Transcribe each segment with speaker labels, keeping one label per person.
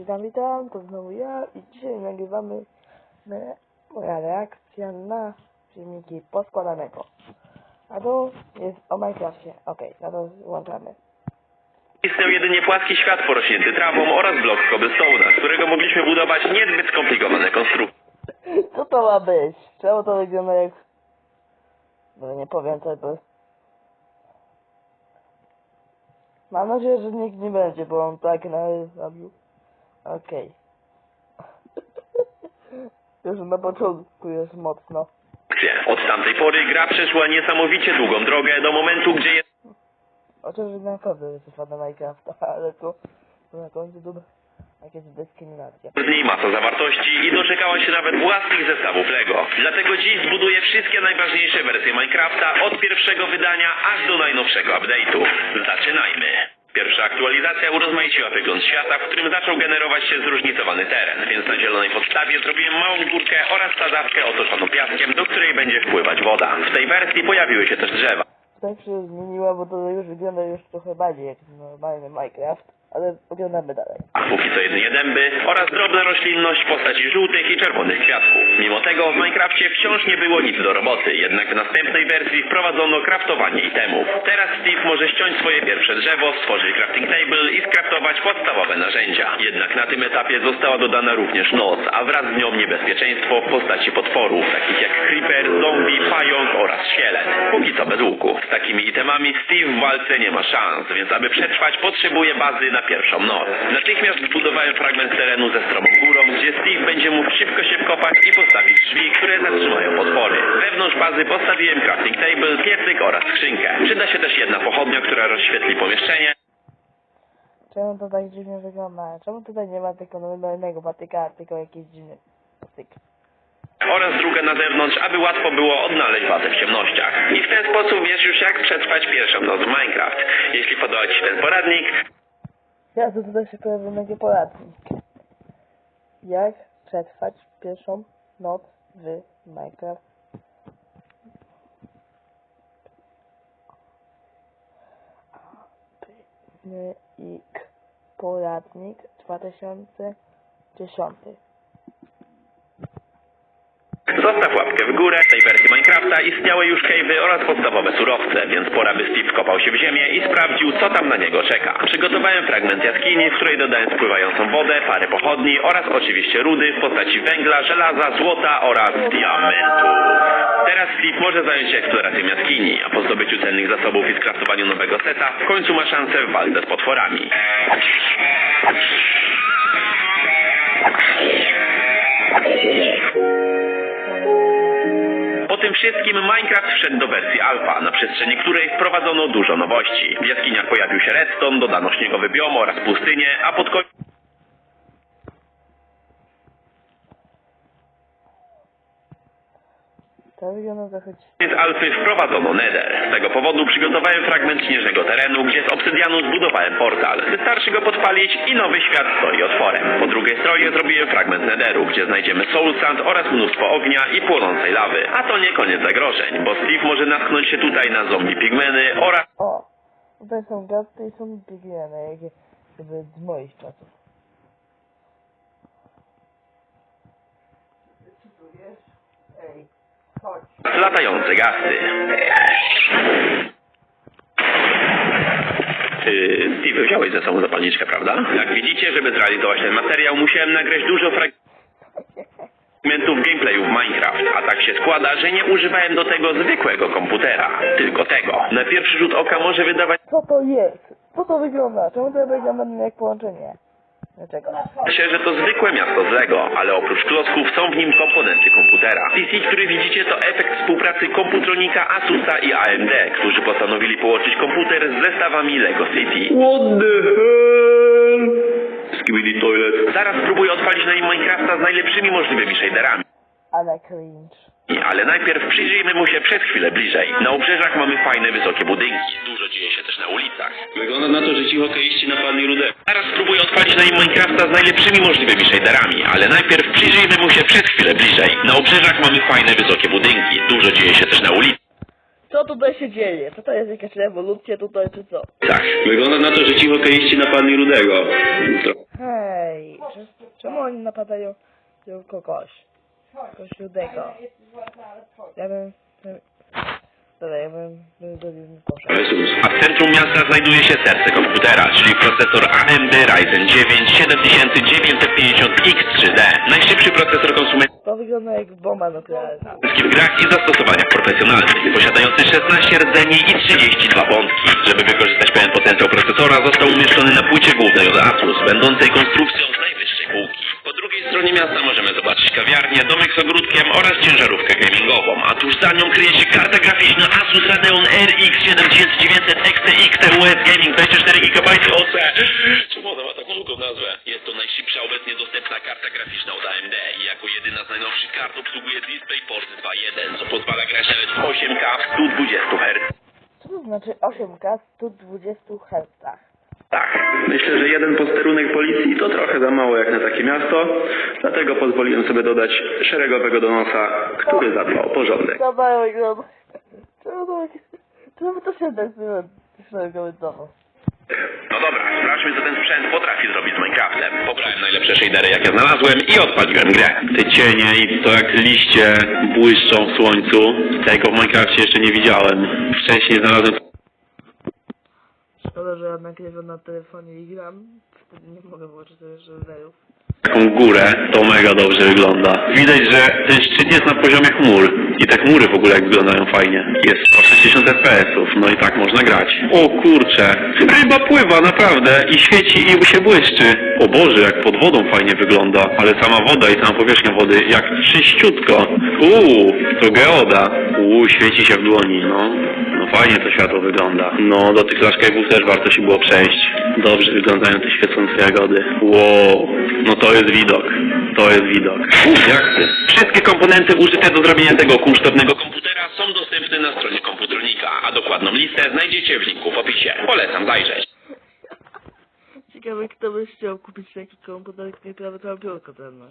Speaker 1: Witam, witam, to znowu ja i dzisiaj nagrywamy me- moja reakcja na filmiki poskładanego. A to jest o Minecrafcie. Okej, no to włączamy.
Speaker 2: Istniał jedynie płaski świat porośnięty trawą oraz blok cobblestone'a, z którego mogliśmy budować niezbyt skomplikowane konstrukcje.
Speaker 1: Co to ma być? Czemu to wygląda jak... No nie powiem co to jest. Mam nadzieję, że nikt nie będzie, bo on tak narobił. Okej. Już na początku jest mocno.
Speaker 2: Od tamtej pory gra przeszła niesamowicie długą drogę do momentu, gdzie jest
Speaker 1: Oczywiście naprawdę jest fan Minecrafta, ale to, to na końcu to jakaś dyskryminacja.
Speaker 2: niej masa zawartości i doczekała się nawet własnych zestawów LEGO. Dlatego dziś zbuduję wszystkie najważniejsze wersje Minecrafta od pierwszego wydania aż do najnowszego update'u. Zaczynajmy! Pierwsza aktualizacja urozmaiciła wygląd świata, w którym zaczął generować się zróżnicowany teren, więc na zielonej podstawie zrobiłem małą górkę oraz sadzawkę otoczoną piaskiem, do której będzie wpływać woda. W tej wersji pojawiły się też drzewa.
Speaker 1: Tak się zmieniła, bo to już wygląda już trochę bardziej jak normalny Minecraft, ale oglądamy dalej.
Speaker 2: A póki co jedynie dęby oraz drobna roślinność w postaci żółtych i czerwonych kwiatków. Mimo tego w Minecrafcie wciąż nie było nic do roboty, jednak w następnej wersji wprowadzono kraftowanie itemów. Teraz Steve może ściąć swoje pierwsze drzewo, stworzyć crafting table i skraftować podstawowe narzędzia. Jednak na tym etapie została dodana również noc, a wraz z nią niebezpieczeństwo w postaci potworów, takich jak creeper, zombie, pająk oraz szkielet. Póki co bez łuku. Z takimi itemami Steve w walce nie ma szans, więc aby przetrwać potrzebuje bazy na pierwszą noc. Natychmiast zbudowałem fragment terenu ze stromą górą, gdzie Steve będzie mógł szybko się wkopać i postawić drzwi, które zatrzymają potwory. Wewnątrz bazy postawiłem crafting table, piecyk oraz skrzynkę. Przyda się też jedna pochodnia, która rozświetli pomieszczenie.
Speaker 1: Czemu to tak dziwnie wygląda? Czemu tutaj nie ma tylko normalnego patyka, tylko jakiś dziwny patyk?
Speaker 2: oraz druga na zewnątrz, aby łatwo było odnaleźć bazę w ciemnościach. I w ten sposób wiesz już jak przetrwać pierwszą noc w Minecraft. Jeśli podoba Ci się ten poradnik,
Speaker 1: Ja to tutaj się pojawił taki poradnik. Jak przetrwać pierwszą noc w Minecraft? Poradnik 2010.
Speaker 2: górę. W tej wersji Minecrafta istniały już cave'y oraz podstawowe surowce, więc pora by Steve wkopał się w ziemię i sprawdził, co tam na niego czeka. Przygotowałem fragment jaskini, w której dodałem spływającą wodę, parę pochodni oraz oczywiście rudy w postaci węgla, żelaza, złota oraz diamentów. Teraz Steve może zająć się eksploracją jaskini, a po zdobyciu cennych zasobów i skraftowaniu nowego seta w końcu ma szansę w walce z potworami. Wszystkim Minecraft wszedł do wersji alfa, na przestrzeni której wprowadzono dużo nowości. W jaskiniach pojawił się redstone, dodano śniegowy biom oraz pustynię, a pod koniec
Speaker 1: Trochę ci-
Speaker 2: Koniec alfy wprowadzono Nether. Z tego powodu przygotowałem fragment śnieżnego terenu, gdzie z obsydianu zbudowałem portal. Wystarczy go podpalić i nowy świat stoi otworem. Po drugiej stronie zrobiłem fragment Netheru, gdzie znajdziemy soul sand oraz mnóstwo ognia i płonącej lawy. A to nie koniec zagrożeń, bo Steve może natknąć się tutaj na zombie pigmeny oraz
Speaker 1: O! Tutaj są gasty i są pigmeny, jakie jakby z moich czasów. Ej, chodź.
Speaker 2: Latające gasy. Yy, Steve, wziąłeś ze sobą zapalniczkę, prawda? Jak widzicie, żeby zrealizować ten materiał, musiałem nagrać dużo fragmentów gameplayu w Minecraft, a tak się składa, że nie używałem do tego zwykłego komputera, tylko tego. Na pierwszy rzut oka może wydawać
Speaker 1: Co to jest? Co to wygląda? Czemu to wygląda jak połączenie? Dlaczego?
Speaker 2: się, że to zwykłe miasto z Lego, ale oprócz klocków są w nim komponenty komputera. PC, który widzicie, to efekt współpracy komputronika Asusa i AMD, którzy postanowili połączyć komputer z zestawami Lego City. What the hell? Skibidi Toilet. Zaraz spróbuję odpalić na nim Minecrafta z najlepszymi możliwymi shaderami.
Speaker 1: Ale cringe.
Speaker 2: Ale najpierw przyjrzyjmy mu się przez chwilę bliżej. Na obrzeżach mamy fajne, wysokie budynki. Dużo dzieje się też na ulicach. Wygląda na to, że ci hokeiści napadli rudę. Zaraz spróbuję odpalić na nim Minecrafta z najlepszymi możliwymi shaderami. Ale najpierw przyjrzyjmy mu się przez chwilę bliżej. Na obrzeżach mamy fajne, wysokie budynki. Dużo dzieje się też na ulicach.
Speaker 1: Co tutaj się dzieje? Co to jest jakaś rewolucja tutaj, czy co?
Speaker 2: Wygląda na to, że ci hokeiści napadli rudego.
Speaker 1: Hej, czy oni napadają ją kogoś. Kogoś rudego. Ja bym... bym- Dobra, ja bym... bym zrobił mi poszedł.
Speaker 2: A w centrum miasta znajduje się serce komputera, czyli procesor AMD Ryzen 9 7950X3D. Najszybszy procesor konsumencki
Speaker 1: To wygląda jak bomba nuklearna.
Speaker 2: w grach i zastosowaniach profesjonalnych, posiadający 16 rdzeni i 32 wątki. Żeby wykorzystać pełen potencjał procesora, został umieszczony na płycie głównej od Asus, będącej konstrukcją z kawiarnię, domek z ogródkiem oraz ciężarówkę gamingową, a tuż za nią kryje się karta graficzna Asus Radeon RX 7900 XTX TUS Gaming 24 GB OC. Czemu ona ma taką długą nazwę? Jest to najszybsza obecnie dostępna karta graficzna od AMD i jako jedyna z najnowszych kart obsługuje DisplayPort 2.1, co pozwala grać nawet w 8K w 120 Hz.
Speaker 1: Co to znaczy 8K w 120 Hz?
Speaker 3: Tak, myślę, że jeden posterunek policji to trochę za mało jak na takie miasto, dlatego pozwoliłem sobie dodać szeregowego donosa, który zadba o porządek.
Speaker 1: Dobra, wygląda. Czemu to tak... Czemu to się tak nazywa? Szeregowy donos.
Speaker 2: No dobra, sprawdźmy co ten sprzęt potrafi zrobić z Minecraftem. Pobrałem najlepsze shadery jakie znalazłem i odpaliłem grę.
Speaker 3: Te cienie i to jak liście błyszczą w słońcu, tego w Minecrafcie jeszcze nie widziałem. Wcześniej znalazłem
Speaker 1: Szkoda, że ja nagrywam na telefonie i gram. Wtedy nie mogę włączyć sobie shaderów.
Speaker 3: taką górę, to mega dobrze wygląda. Widać, że ten szczyt jest na poziomie chmur. I te chmury w ogóle jak wyglądają fajnie. Jest 160 FPS-ów, no i tak można grać. O kurcze, ryba pływa naprawdę i świeci i się błyszczy. O Boże, jak pod wodą fajnie wygląda, ale sama woda i sama powierzchnia wody jak czyściutko. Uuu, to geoda. Uuu, świeci się w dłoni, no. No fajnie to światło wygląda. No, do tych Flash Cave'ów też warto się było przejść. Dobrze wyglądają te świecące jagody. Wow, no to jest widok. To jest widok. Uff, jak ty?
Speaker 2: Wszystkie komponenty użyte do zrobienia tego kunsztownego komputera są dostępne na stronie komputronika, a dokładną listę znajdziecie w linku w opisie. Polecam zajrzeć.
Speaker 1: Ciekawe, kto by chciał kupić taki komputer, nie prawie całe biurko ten.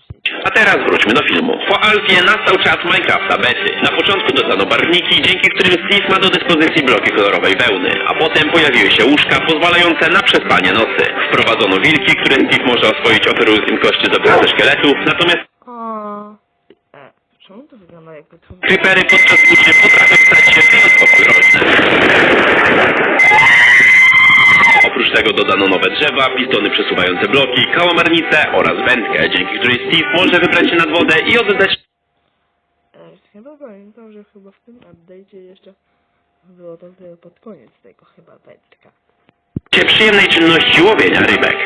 Speaker 2: A teraz wróćmy do filmu. Po alfie nastał czas Minecrafta bety. Na początku dodano barwniki, dzięki którym Steve ma do dyspozycji bloki kolorowej wełny, a potem pojawiły się łóżka pozwalające na przespanie nocy. Wprowadzono wilki, które Steve może oswoić oferując im kości zebrane ze szkieletów, natomiast
Speaker 1: wygląda jakby to...
Speaker 2: creepery podczas burzy potrafią stać się wyjątkowo groźne. Oprócz tego dodano nowe drzewa, pistony przesuwające bloki, kałamarnice oraz wędkę, dzięki której Steve może wybrać się nad wodę i oddać
Speaker 1: E, chyba pamiętam, że chyba w tym update'cie jeszcze było to pod koniec tego chyba wędka.
Speaker 2: się przyjemnej czynności łowienia rybek.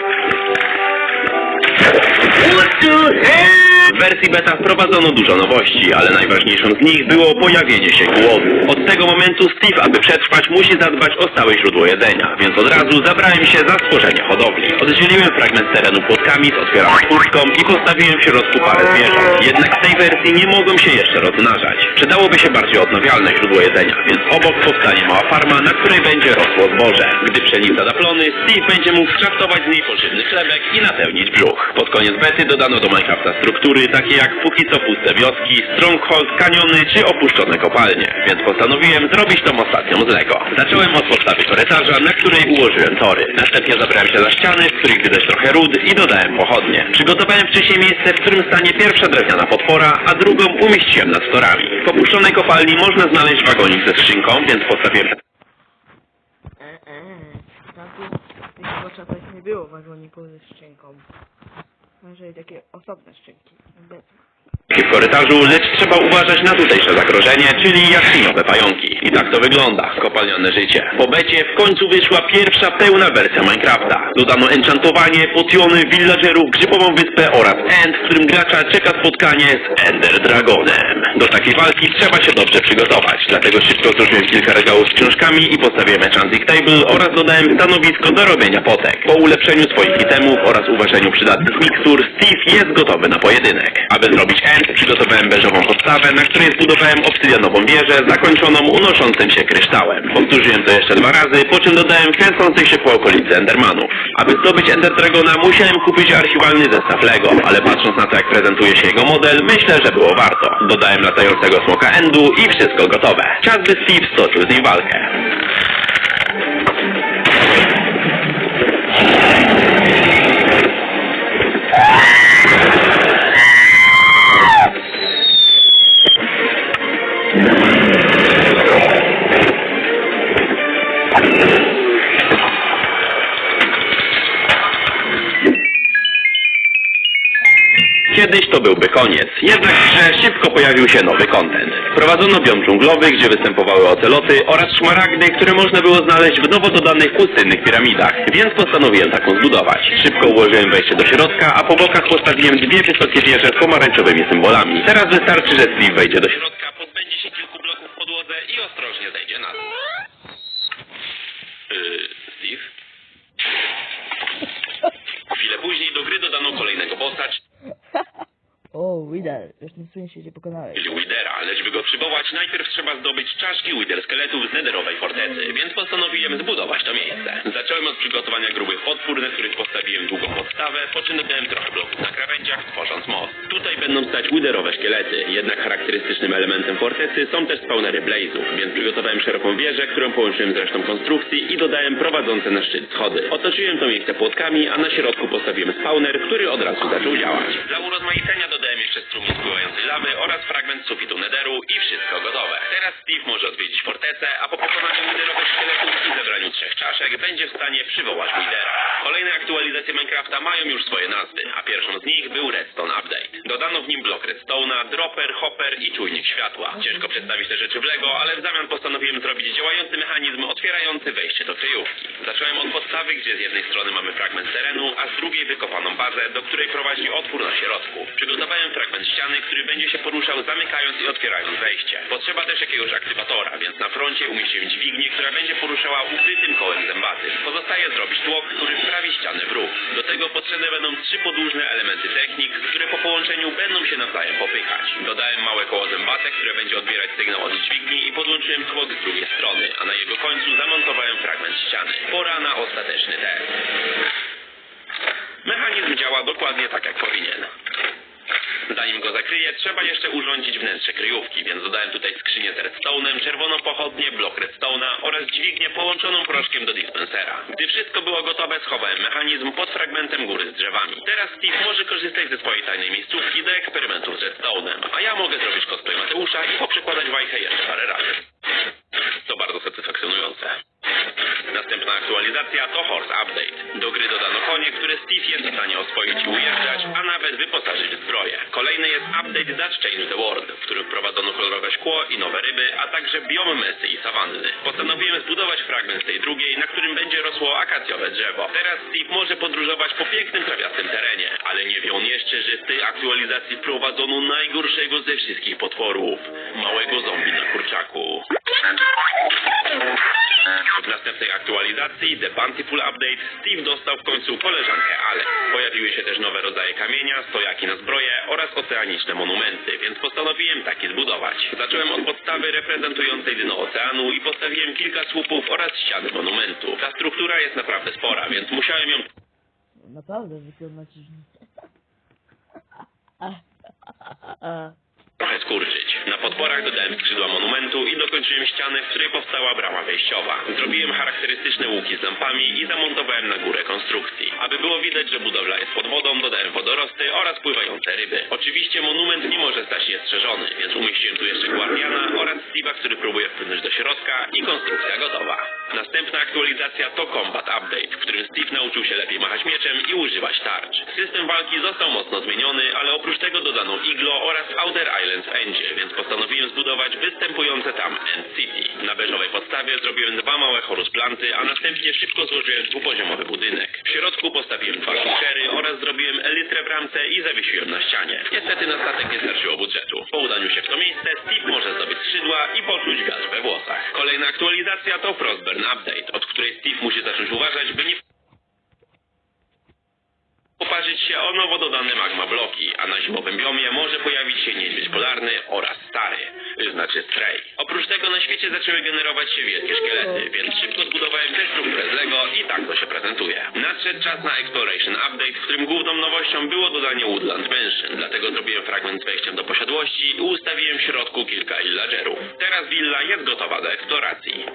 Speaker 2: W wersji beta wprowadzono dużo nowości, ale najważniejszą z nich było pojawienie się głodu. Od tego momentu Steve, aby przetrwać, musi zadbać o stałe źródło jedzenia, więc od razu zabrałem się za stworzenie hodowli. Oddzieliłem fragment terenu płotkami z otwieraną i postawiłem w środku parę zwierząt. Jednak w tej wersji nie mogą się jeszcze rozmnażać. Przydałoby się bardziej odnawialne źródło jedzenia, więc obok powstanie mała farma, na której będzie rosło zboże. Gdy pszenica da plony, Steve będzie mógł skraftować z niej pożywny chlebek i napełnić brzuch. Pod koniec bety dodano do Minecrafta struktury takie jak póki co puste wioski, stronghold, kaniony czy opuszczone kopalnie, więc postanowiłem zrobić tą ostatnią z Lego. Zacząłem od podstawy korytarza, na której ułożyłem tory. Następnie zabrałem się za ściany, w których widać trochę ród i dodałem pochodnie. Przygotowałem wcześniej miejsce, w którym stanie pierwsza drewniana podpora, a drugą umieściłem nad torami. W opuszczonej kopalni można znaleźć wagonik ze skrzynką, więc postawiłem
Speaker 1: E, e, tam tu tych poczatach nie było wagoników ze szczęką. Może takie osobne. Bez.
Speaker 2: W korytarzu, lecz trzeba uważać na tutejsze zagrożenie, czyli jaskinowe pająki. I tak to wygląda, kopalniane życie. Po becie w końcu wyszła pierwsza pełna wersja Minecrafta. Dodano enchantowanie, potiony, villagerów, grzybową wyspę oraz end, w którym gracza czeka spotkanie z Ender Dragonem. Do takiej walki trzeba się dobrze przygotować, dlatego szybko złożyłem kilka regałów z książkami i postawiłem enchanting table oraz dodałem stanowisko do robienia potek. Po ulepszeniu swoich itemów oraz uważeniu przydatnych mikstur, Steve jest gotowy na pojedynek. Aby zrobić end, przygotowałem beżową podstawę, na której zbudowałem obsydianową wieżę zakończoną unoszącym się kryształem. Powtórzyłem to jeszcze dwa razy, po czym dodałem kręcących się po okolicy Endermanów. Aby zdobyć Ender Dragona musiałem kupić archiwalny zestaw Lego, ale patrząc na to jak prezentuje się jego model, myślę, że było warto. Dodałem latającego smoka Endu i wszystko gotowe. Czas by Steve stoczył z nim walkę. Kiedyś to byłby koniec, jednak w grze szybko pojawił się nowy kontent. Wprowadzono biom dżunglowy, gdzie występowały oceloty oraz szmaragdy, które można było znaleźć w nowo dodanych pustynnych piramidach, więc postanowiłem taką zbudować. Szybko ułożyłem wejście do środka, a po bokach postawiłem dwie wysokie wieże z pomarańczowymi symbolami. Teraz wystarczy, że Steve wejdzie do środka, pozbędzie się kilku bloków w podłodze i ostrożnie zejdzie na dół.
Speaker 1: Już tym swoim świecie pokonałeś.
Speaker 2: Widera, lecz by go przywołać, najpierw trzeba zdobyć czaszki Wider szkieletów z nederowej fortecy, więc postanowiłem zbudować to miejsce. Zacząłem od przygotowania grubych podpór, na których postawiłem długą podstawę, po czym dodałem trochę bloków na krawędziach, tworząc most. Tutaj będą stać Widerowe szkielety, jednak charakterystycznym elementem fortecy są też spawnery Blazów, więc przygotowałem szeroką wieżę, którą połączyłem z resztą konstrukcji i dodałem prowadzące na szczyt schody. Otoczyłem to miejsce płotkami, a na środku postawiłem spawner, który od razu zaczął działać. Dla urozmaicenia dodałem jeszcze strumień spływającej lawy oraz fragment sufitu nederu i wszystko gotowe. Teraz Steve może odwiedzić fortecę, a po pokonaniu widerowych szkieletów i zebraniu trzech czaszek będzie w stanie przywołać widera. Kolejne aktualizacje Minecrafta mają już swoje nazwy, a pierwszą z nich był Redstone Update. Dodano w nim blok Redstone'a, dropper, hopper i czujnik światła. Ciężko przedstawić te rzeczy w Lego, ale w zamian postanowiłem zrobić działający mechanizm otwierający wejście do kryjówki. Zacząłem od podstawy, gdzie z jednej strony mamy fragment terenu, a z drugiej wykopaną bazę, do której prowadzi otwór na środku. Przygotowałem fragment ściany, który będzie się poruszał zamykając i otwierając wejście. Potrzeba też jakiegoś aktywatora, więc na froncie umieściłem dźwignię, która będzie poruszała ukrytym kołem zębatym. Pozostaje zrobić tłok, który wprawi ścianę w ruch. Do tego potrzebne będą trzy podłużne elementy technik, które po połączeniu będą się nawzajem popychać. Dodałem małe koło zębate, które będzie odbierać sygnał od dźwigni i podłączyłem tłok z drugiej strony, a na jego końcu zamontowałem fragment ściany. Pora na ostateczny test. Mechanizm działa dokładnie tak jak powinien. Zanim go zakryję, trzeba jeszcze urządzić wnętrze kryjówki, więc dodałem tutaj skrzynię z redstone'em, czerwoną pochodnię, blok redstone'a oraz dźwignię połączoną proszkiem do dispensera. Gdy wszystko było gotowe, schowałem mechanizm pod fragmentem góry z drzewami. Teraz Steve może korzystać ze swojej tajnej miejscówki do eksperymentów z redstone'em, a ja mogę zrobić cosplay Mateusza i poprzekładać wajchę jeszcze parę razy. To bardzo satysfakcjonujące. Aktualizacja to Horse Update. Do gry dodano konie, które Steve jest w stanie oswoić i ujeżdżać, a nawet wyposażyć w zbroję. Kolejny jest update That Change the World, w którym wprowadzono kolorowe szkło i nowe ryby, a także biom mesy i sawanny. Postanowiłem zbudować fragment z tej drugiej, na którym będzie rosło akacjowe drzewo. Teraz Steve może podróżować po pięknym trawiastym terenie, ale nie wie on jeszcze, że w tej aktualizacji wprowadzono najgorszego ze wszystkich potworów. Małego zombie na kurczaku. W następnej aktualizacji The Bountiful Update Steve dostał w końcu koleżankę Ale. Pojawiły się też nowe rodzaje kamienia, stojaki na zbroję oraz oceaniczne monumenty, więc postanowiłem taki zbudować. Zacząłem od podstawy reprezentującej dno oceanu i postawiłem kilka słupów oraz ściany monumentu. Ta struktura jest naprawdę spora, więc musiałem ją
Speaker 1: Naprawdę wykonać...
Speaker 2: trochę skurczyć. Na podporach dodałem skrzydła monumentu i dokończyłem ścianę, w której powstała brama wejściowa. Zrobiłem charakterystyczne łuki z lampami i zamontowałem na górę konstrukcji. Aby było widać, że budowla jest pod wodą, dodałem wodorosty oraz pływające ryby. Oczywiście monument nie może stać niestrzeżony, więc umieściłem tu jeszcze guardiana oraz Steve'a, próbuje wpłynąć do środka i konstrukcja gotowa. Następna aktualizacja to Combat Update, w którym Steve nauczył się lepiej machać mieczem i używać tarcz. System walki został mocno zmieniony, ale oprócz tego dodano Iglo oraz Outer Islands Endzie, więc postanowiłem zbudować występujące tam End City. Na beżowej podstawie zrobiłem dwa małe chorus planty, a następnie szybko złożyłem dwupoziomowy budynek. W środku postawiłem dwa bunkery oraz zrobiłem elytrę w ramce i zawiesiłem na ścianie. Niestety na statek nie starczyło budżetu. Po udaniu się w to miejsce Steve może zdobyć skrzydła i poczuć gaz we włosach. Kolejna aktualizacja to Frostburn Update, od której Steve musi zacząć uważać, by nie poparzyć się o nowo dodane magma bloki, a na zimowym biomie może pojawić się niedźwiedź polarny oraz stary, znaczy stray. Oprócz tego na świecie zaczęły generować się wielkie szkielety, więc szybko zbudowałem tę strukturę z Lego i tak to się prezentuje. Nadszedł czas na Exploration Update, w którym główną nowością było dodanie Woodland Mansion, dlatego zrobiłem fragment z wejściem do posiadłości i ustawiłem w środku kilka villagerów. Teraz willa jest gotowa do eksploracji.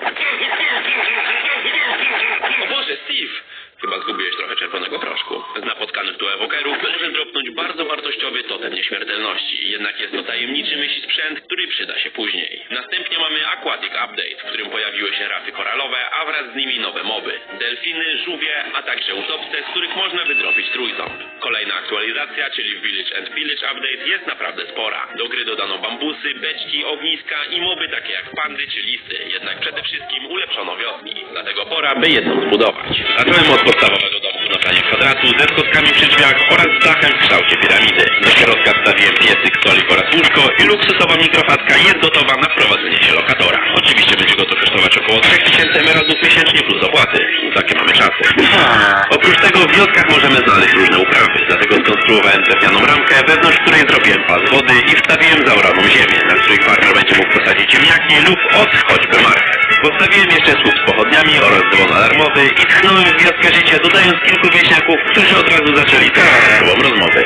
Speaker 2: O Boże, Steve! Chyba zgubiłeś trochę czerwonego proszku. Z napotkanych tu ewokerów może dropnąć bardzo wartościowy totem nieśmiertelności, jednak jest to tajemniczy myśl sprzęt, który przyda się później. Następnie mamy Aquatic Update, w którym pojawiły się rafy koralowe, a wraz z nimi nowe moby. Delfiny, żółwie, a także utopce, z których można wydropić trójząb. Kolejna aktualizacja czyli Village and Village Update jest naprawdę spora. Do gry dodano bambusy, beczki, ogniska i moby takie jak pandy czy lisy. Jednak przede wszystkim ulepszono wioski. Dlatego pora, by jedną zbudować. Zacząłem od podstawowego domu w notlanie kwadratu ze schodkami przy drzwiach oraz z dachem w kształcie piramidy. Do środka wstawiłem piecyk, stolik oraz łóżko i luksusowa mikrochatka jest gotowa na wprowadzenie się lokatora. Oczywiście będzie go to kosztować około 3000 emeraldów miesięcznie plus opłaty. Takie mamy czasy. Oprócz tego w wioskach możemy znaleźć różne uprawy, dlatego skonstruowałem drewnianą ramkę, wewnątrz której zrobiłem pas wody i wstawiłem zaoraną ziemię, na której farmer będzie mógł posadzić ziemniaki lub os choćby marchew. Postawiłem jeszcze słup z pochodniami oraz dzwon alarmowy i tchnąłem w wioskę życie, dodając kilku wieśniaków, którzy od razu zaczęli teraz ze sobą rozmowy.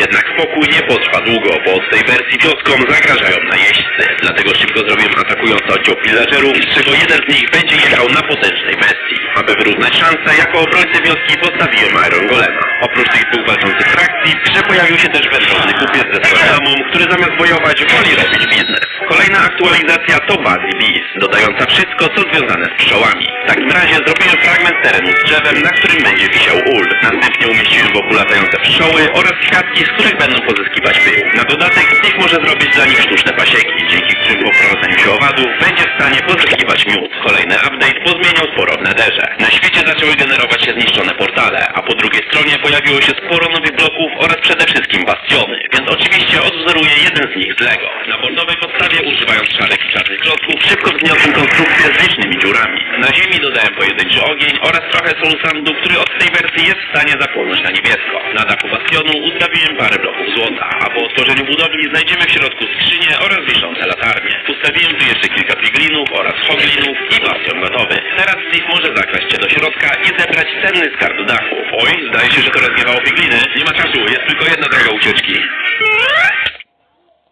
Speaker 2: Jednak spokój nie potrwa długo, bo od tej wersji wioskom zagrażają najeźdźcy. Dlatego szybko zrobiłem atakujący oddział pillagerów, z czego jeden z nich będzie jechał na potężnej bestii. Aby wyrównać szanse, jako obrońcę wioski postawiłem Iron Golema. Oprócz tych dwóch walczących frakcji, w grze pojawił się też wędrowny kupiec ze Stockholmą, który zamiast wojować woli robić biznes. Kolejna aktualizacja to Bazi Bees, dodająca wszystko co związane z pszczołami. W takim razie zrobiłem fragment terenu z drzewem, na którym będzie wisiał ul. Następnie umieściłem wokół latające pszczoły oraz kwiatki, z których będą pozyskiwać pył. Na dodatek Steve może zrobić dla nich sztuczne pasieki, dzięki którym po wprowadzeniu się owadów będzie w stanie pozyskiwać miód. Kolejny update pozmieniał sporo w nederze. Na świecie zaczęły generować się zniszczone portale, a po drugiej stronie pojawiło się sporo nowych bloków oraz przede wszystkim bastiony, więc oczywiście odwzoruję jeden z nich z Lego. Na bordowej podstawie używając szarych i czarnych klocków szybko wzniosłem konstrukcję z licznymi dziurami. Na ziemi dodałem pojedynczy ogień oraz trochę soul sandu, który od tej wersji jest w stanie zapłonąć na niebiesko. Na dachu bastionu ustawiłem parę bloków złota, a po otworzeniu budowli znajdziemy w środku skrzynię oraz wiszące latarnie. Ustawiłem tu jeszcze kilka piglinów oraz hoglinów i bastion gotowy. Teraz Steve może zakraść się do środka i zebrać cenny skarb dachu. Oj, zdaje się, że to rozgniewało pigliny. Nie ma czasu, jest tylko jedna droga ucieczki.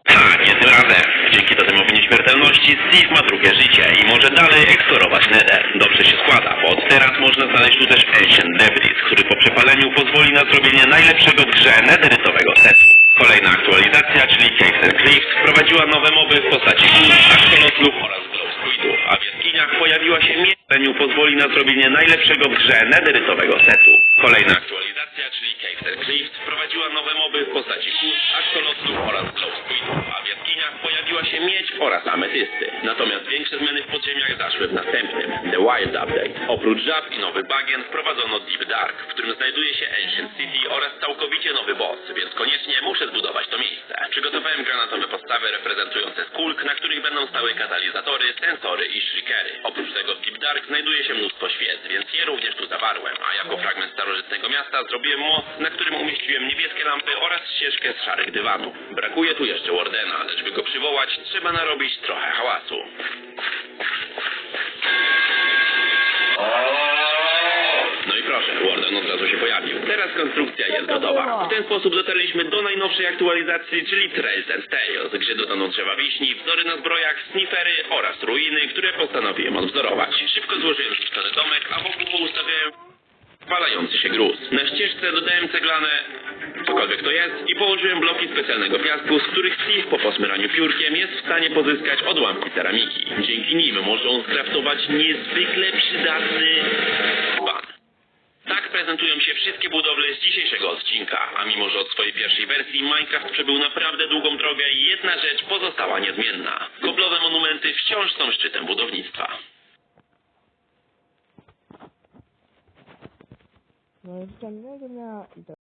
Speaker 2: Tak, nie tym razem. Dzięki totemowi nieśmiertelności Steve ma drugie życie i może dalej eksplorować Nether. Dobrze się składa, bo od teraz można znaleźć tu też Ancient Debris, który po przepaleniu pozwoli na zrobienie najlepszego w grze nederytowego setu. Kolejna aktualizacja, czyli Caves and Cliffs, wprowadziła nowe moby w postaci kół, axolotlów oraz a w jaskiniach pojawiła się miedzeniu pozwoli na zrobienie najlepszego w grze nederytowego setu. Kolejna aktualizacja, czyli Caves and Cliffs, wprowadziła nowe moby w postaci kół, axolotlów oraz glow squidów, a w jaskiniach pojawiła się miedź oraz ametysty. Natomiast większe zmiany w podziemiach zaszły w następnym, The Wild Update. Oprócz żab i nowych bagien wprowadzono Deep Dark, w którym znajduje się Ancient City oraz całkowicie nowy boss, więc koniecznie muszę zbudować to miejsce. Przygotowałem granatowe podstawy reprezentujące skulk, na których będą stały katalizatory, sensory i shrikery. Oprócz tego w Deep Dark znajduje się mnóstwo świec, więc je również tu zawarłem, a jako fragment starożytnego miasta zrobiłem most, na którym umieściłem niebieskie lampy oraz ścieżkę z szarych dywanów. Brakuje tu jeszcze Wardena, lecz go przywołać, trzeba narobić trochę hałasu. No i proszę, Warden od razu się pojawił. Teraz konstrukcja jest gotowa. W ten sposób dotarliśmy do najnowszej aktualizacji, czyli Trails and Tales, gdzie dodano drzewa wiśni, wzory na zbrojach, snifery oraz ruiny, które postanowiłem odwzorować. Szybko złożyłem zniszczony domek, a wokół ustawiałem walający się gruz. Na ścieżce dodałem ceglane, cokolwiek to jest, i położyłem bloki specjalnego piasku, z których Steve po posmyraniu piórkiem jest w stanie pozyskać odłamki ceramiki. Dzięki nim może on skraftować niezwykle przydatny ban. Tak prezentują się wszystkie budowle z dzisiejszego odcinka, a mimo że od swojej pierwszej wersji Minecraft przebył naprawdę długą drogę, jedna rzecz pozostała niezmienna. Koblowe monumenty wciąż są szczytem budownictwa.
Speaker 1: No już tam nie dnia i